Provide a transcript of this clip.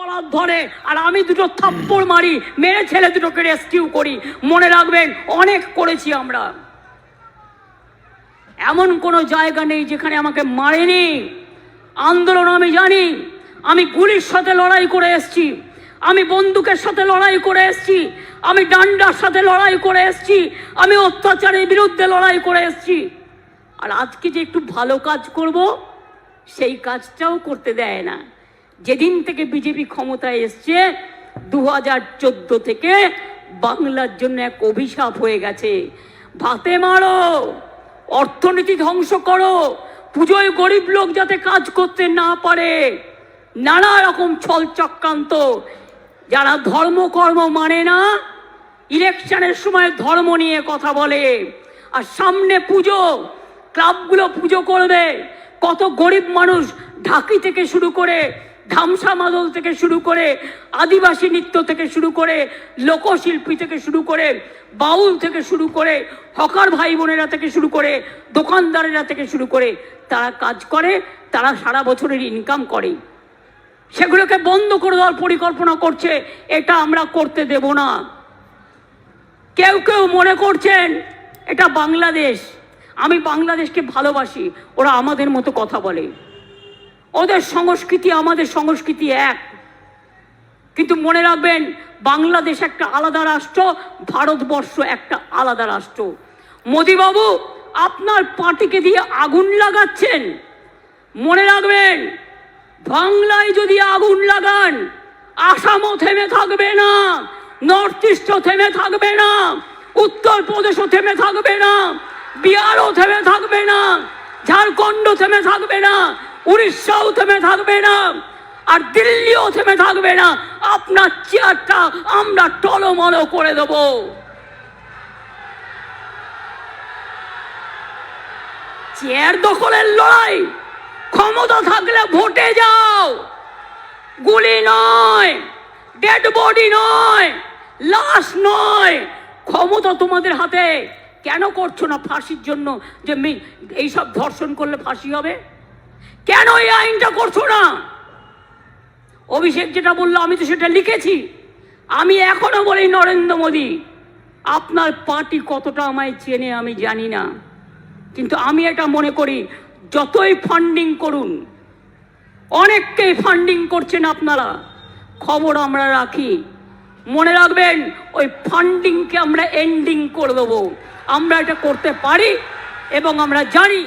কলার ধরে, আর আমি দুটো থাপ্পড় মারি, মেরে ছেলে দুটোকে রেস্কিউ করি। মনে রাখবেন, অনেক করেছি আমরা। এমন কোনো জায়গা নেই যেখানে আমাকে মারেনি। আন্দোলন আমি জানি। আমি গুলির সাথে লড়াই করে এসেছি। আমি বন্দুকের সাথে লড়াই করে এসেছি। আমি ডান্ডার সাথে লড়াই করে এসেছি। আমি অত্যাচারের বিরুদ্ধে লড়াই করে এসেছি। আর আজকে যে একটু ভালো কাজ করব, সেই কাজটাও করতে দেয় না। যেদিন থেকে বিজেপি ক্ষমতায় এসছে দু হাজার চোদ্দ থেকে বাংলার জন্য এক অভিশাপ হয়ে গেছে। ভাতে মারো, অর্থনীতি ধ্বংস করো, পুজোয় গরিব লোক যাতে কাজ করতে না পারে। নানা রকম ছল চক্রান্ত। যারা ধর্মকর্ম মানে না, ইলেকশনের সময় ধর্ম নিয়ে কথা বলে। আর সামনে পুজো, ক্লাবগুলো পুজো করবে। কত গরিব মানুষ ঢাকি থেকে শুরু করে ধামসা মাদল থেকে শুরু করে আদিবাসী নৃত্য থেকে শুরু করে লোকশিল্পী থেকে শুরু করে বাউল থেকে শুরু করে হকার ভাই বোনেরা থেকে শুরু করে দোকানদারেরা থেকে শুরু করে তারা কাজ করে, তারা সারা বছরের ইনকাম করে সেগুলোকে বন্ধ করে দেওয়ার পরিকল্পনা করছে, এটা আমরা করতে দেব না। কেউ কেউ মনে করছেন, এটা বাংলাদেশ। আমি বাংলাদেশকে ভালোবাসি, ওরা আমাদের মতো কথা বলে। ওদের সংস্কৃতি আমাদের সংস্কৃতি এক। কিন্তু মনে রাখবেন, বাংলাদেশ একটা আলাদা রাষ্ট্র, ভারতবর্ষ একটা আলাদা রাষ্ট্র। মোদিবাবু, আপনার পার্টিকে দিয়ে আগুন লাগাচ্ছেন। মনে রাখবেন, বাংলায় যদি আগুন লাগান, আসামও থেমে থাকবে না, নর্থ ইস্টও থেমে থাকবে না উত্তর প্রদেশও থেমে থাকবে না, বিহারও থেমে থাকবে না ঝাড়খণ্ড থেমে থাকবে না উড়িষ্যাও থেমে থাকবে না, আর দিল্লিও থেমে থাকবে না। আপনার চেয়ারটা আমরা টলমল করে দেবো। চেয়ার দখলের লড়াই, ক্ষমতা থাকলে ভোটে যাও। গুলি নয়, ডেড বডি নয়, লাশ নয়। ক্ষমতা তোমাদের হাতে। কেন করছ না ফাঁসির জন্য? যে এইসব ধর্ষণ করলে ফাঁসি হবে? কেন এই আইনটা করছ না? অভিষেক যেটা বলল, আমি তো সেটা লিখেছি। আমি এখনও বলি, নরেন্দ্র মোদী, আপনার পার্টি কতটা আমায় চেনে আমি জানি না। কিন্তু আমি এটা মনে করি, যতই ফান্ডিং করুন, অনেককেই ফান্ডিং করছেন আপনারা। খবর আমরা রাখি। মনে রাখবেন, ওই ফান্ডিংকে আমরা এন্ডিং করে দেবো। আমরা এটা করতে পারি এবং আমরা জানি